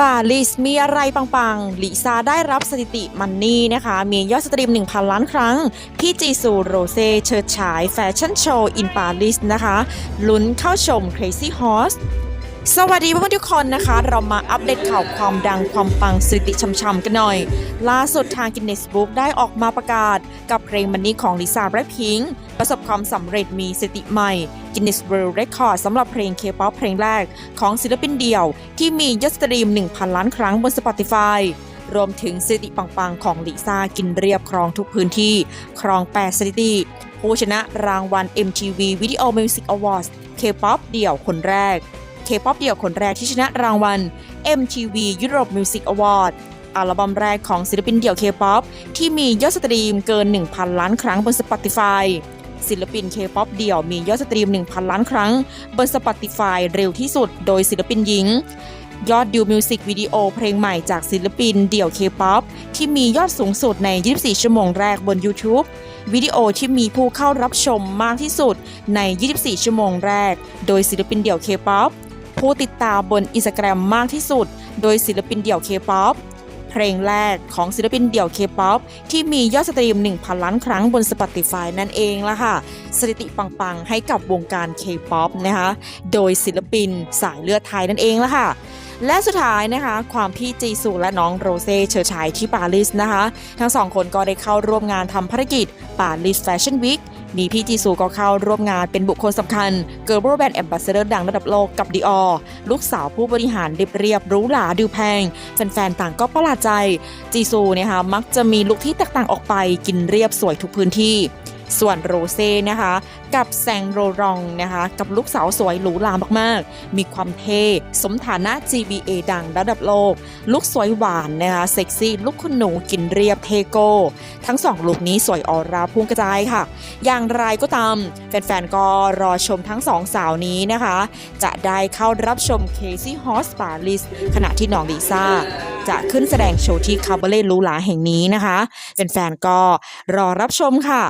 ปาลิสมีอะไรปังๆลิซ่าได้รับสถิติมันนี่นะคะ มียอดสตรีม 1,000 ล้านครั้ง พี่จีซูโรเซ่เชิดฉายแฟชั่นโชว์อินปาลิสนะคะ ลุ้นเข้าชม Crazy Horse สวัสดีเพื่อนทุกคนนะคะ เรามาอัปเดตข่าวความดังความปังสถิติช่ำๆกันหน่อย ล่าสุดทาง Guinness Book ได้ออกมาประกาศ กับเพลงมันนี่ของลิซ่าแล็คพิงค์ประสบความสำเร็จมีสถิติใหม่ Guinness World Record สำหรับเพลง K-pop เพลงแรกของศิลปินเดี่ยว ที่มียอดสตรีม 1,000 ล้านครั้งบน Spotify รวมถึงสถิติปังๆ ของลิซ่ากินเรียบครองทุกพื้นที่ ครอง8สถิติ ผู้ชนะรางวัล MTV Video Music Awards K-pop เดี่ยวคนแรก K-pop เดี่ยวคนแรกที่ชนะรางวัล MTV Europe Music Award อัลบั้มแรกของศิลปินเดี่ยว K-pop ที่มียอดสตรีมเกิน 1,000 ล้านครั้งบน Spotify ศิลปิน K-pop เดี่ยวมียอดสตรีม 1,000 ล้านครั้งบน Spotify เร็วที่สุดโดยศิลปินหญิง ยอดดูมิวสิกวิดีโอเพลงใหม่จากศิลปินเดี่ยว K-pop ที่มียอดสูงสุดใน 24 ชั่วโมงแรกบน YouTube วิดีโอที่มีผู้เข้ารับชมมากที่สุดใน 24 ชั่วโมงแรก โดยศิลปินเดี่ยว K-pop ผู้ติดตามบนอินสตาแกรมมากที่สุด โดยศิลปินเดี่ยว K-pop เพลงแรกของศิลปินเดี่ยว K-pop ที่มียอดสตรีม 1,000 ล้านครั้งบน Spotify นั่นเองละค่ะ สถิติปังๆ ให้กับวงการ K-pop นะคะ โดยศิลปินสายเลือดไทยนั่นเองละค่ะ และสุดท้ายนะคะ ความพี่จีซูและน้องโรเซ่เชิดฉายที่ปารีสนะคะ ทั้งสองคนก็ได้เข้าร่วมงานทำภารกิจปารีสแฟชั่นวีค มีพี่จีซูก็เข้าร่วมงานเป็นบุคคลสำคัญ Global Brand Ambassador ดังระดับโลกกับดีออลูกสาวผู้บริหารเรียบเรียบหรูหลาดูแพง แฟนๆ ต่างก็ประหลาดใจ จีซูเนี่ยค่ะมักจะมีลุคที่แตกต่างออกไปกินเรียบสวยทุกพื้นที่ ส่วนโรเซ่นะคะ กับแซงโรรองนะคะ กับลูกสาวสวยหรูหรามากๆ มีความเท่สมฐานะ GBA ดังระดับโลก ลุคสวยหวานนะคะเซ็กซี่ลุคคุณหนูกินเรียบเทโก้ ทั้งสองลุคนี้สวยออร่าพุ่งกระจายค่ะ อย่างไรก็ตาม แฟนๆ ก็รอชมทั้งสองสาวนี้นะคะ จะได้เข้ารับชม Casey Horse Paris ขณะที่น้องลิซ่าจะขึ้นแสดงโชว์ที่คาบาเล่ลูหลาแห่งนี้นะคะแฟนๆก็รอรับชมค่ะ